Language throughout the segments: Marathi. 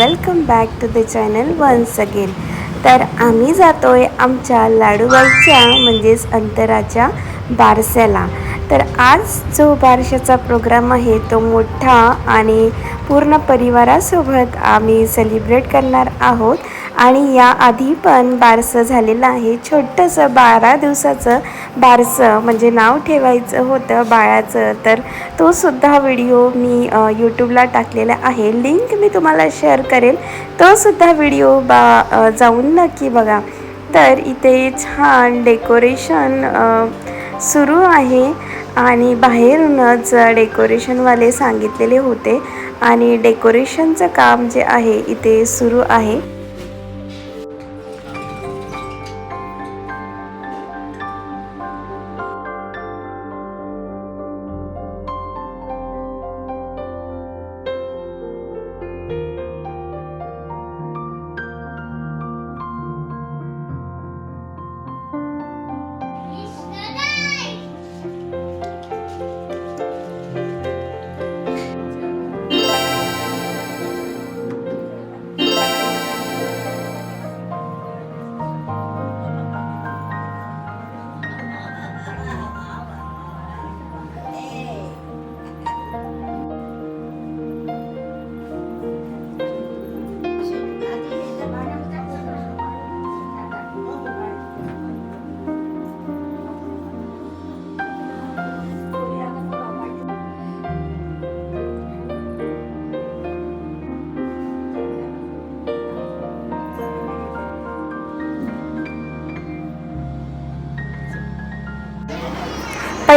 Welcome back to the channel once again तर आम्ही जातोय आमच्या लाडूबाईच्या म्हणजेच अंतराच्या बारस्याला तर आज जो बारशाचा प्रोग्राम आहे तो मोठा आणि पूर्ण परिवारासोबत आम्ही सेलिब्रेट करणार आहोत. आणि याआधी पण बारसं झालेलं आहे. छोटंसं बारा दिवसाचं बारसं म्हणजे नाव ठेवायचं होतं बाळाचं तर तो सुद्धा व्हिडिओ मी यूट्यूबला टाकलेला आहे. लिंक मी तुम्हाला शेअर करेल. तो सुद्धा व्हिडिओ बा जाऊन नक्की बघा. तर इथे छान डेकोरेशन सुरू आहे. आणि बाहेरूनच डेकोरेशनवाले सांगितलेले होते. आणि डेकोरेशनचं काम जे आहे इथे सुरू आहे.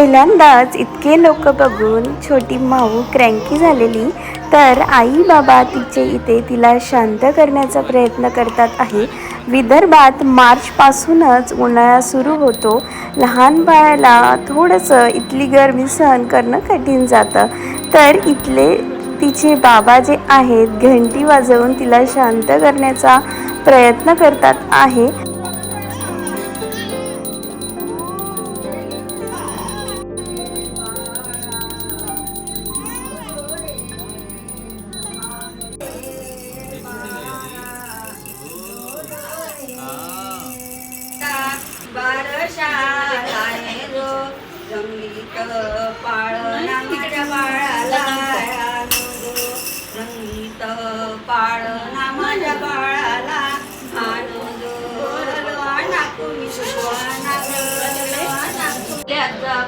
पहिल्यांदाच इतके लोक बघून छोटी माऊ क्रँकी झालेली तर आई बाबा तिचे इथे तिला शांत करण्याचा प्रयत्न करतात आहे. विदर्भात मार्चपासूनच उन्हाळा सुरू होतो. लहान बाळाला थोडंसं इथली गरमी सहन करणं कठीण जातं. तर इथले तिचे बाबा जे आहेत घंटी वाजवून तिला शांत करण्याचा प्रयत्न करतात आहे. माझ्या बाळाला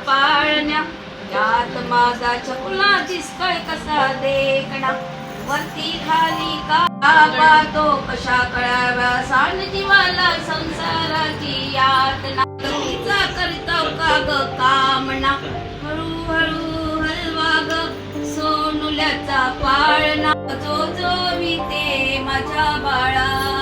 पाळण्या. त्यात माझा चकुला दिसतोय कसा देखणा. वरती खाली का तो कशा कळाव्या सांड जीवाला संसाराची यातना. गतीचा करतो का ग कामना हळू हळू हलवा ग सोनुल्याचा पाळणा. जो जो मी ते माझ्या बाळा.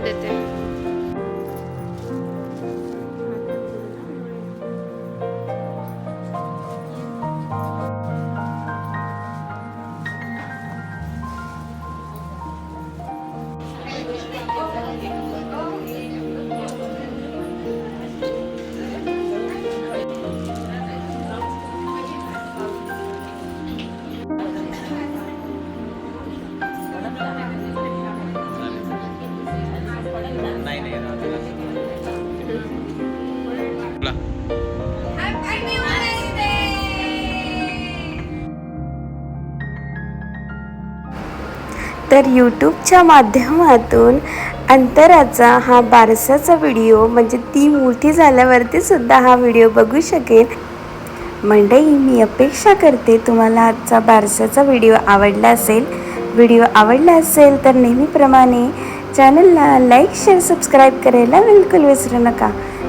हो लावून बोला. तर यूट्यूबच्या माध्यमातून अंतराचा हा बारसाचा व्हिडिओ म्हणजे ती मोठी झाल्यावरती सुद्धा हा व्हिडिओ बघू शकेल मंडळी मी अपेक्षा करते तुम्हाला आजचा बारसाचा व्हिडिओ आवडला असेल. व्हिडिओ आवडला असेल तर नेहमीप्रमाणे चॅनलला लाईक शेअर सबस्क्राईब करायला बिलकुल विसरू नका.